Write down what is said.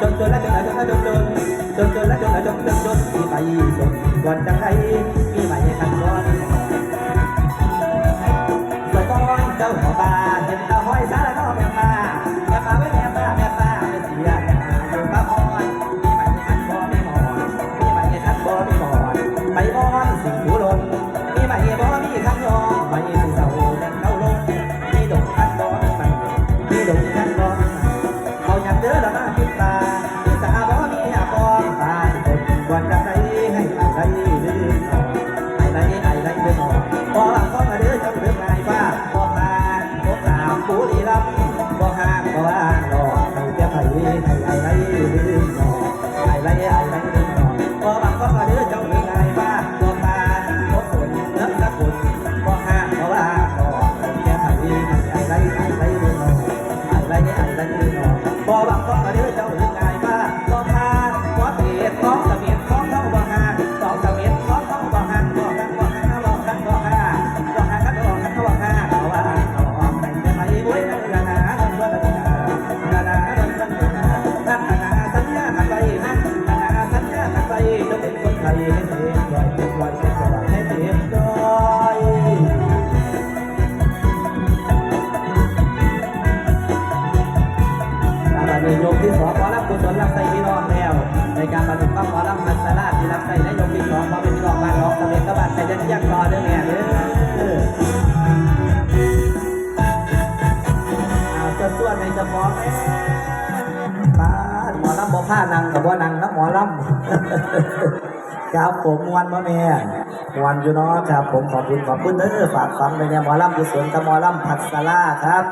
จนจนและจนและจนจนจนจนจนและจนและจนจนจนมีไปสนวันจะใไรมีไปขันก้อนสะก้อนเจ้าหัวบ้าเห็นตาห้อยสารก็แม่ป้าแม่ป้าไม่แม่ป้าแม่ป้าไม่เสียแม่ป้าอยู่ป้าอ้อยมีไปขันก้อนไม่หมอนมีไปขันก้อนไม่หมอนไปอ้อนสิงหูลนมีไปบ่มีขันยองไปสิเสาแม่เขาลงมีดงขันก้อนมันมีดงขันก้อนเขาอยากเจอแล้ว Thank you. ยมที่สองขอรับกุศลรับใส่พี่น้องแล้ว ในการบรรลุต้องขอรับพัสลาที่รับใส่ในโยมที่สองขอเป็นพี่น้องบ้านร้องสำเร็จกบ้านแต่ยันยักรอเด้อแม่เด้อเอาจะส่วนในจะพอแม่ป้าหมอลำบ่ผ้านังกับบ่นังนะหมอลำ ครับผมมวนมาแม่มวนอยู่เนาะครับ ผมขอบคุณขอบคุณเด้อฝากฟังไปเนี่ยหมอลำกุศลกับหมอลำผัดสลาครับ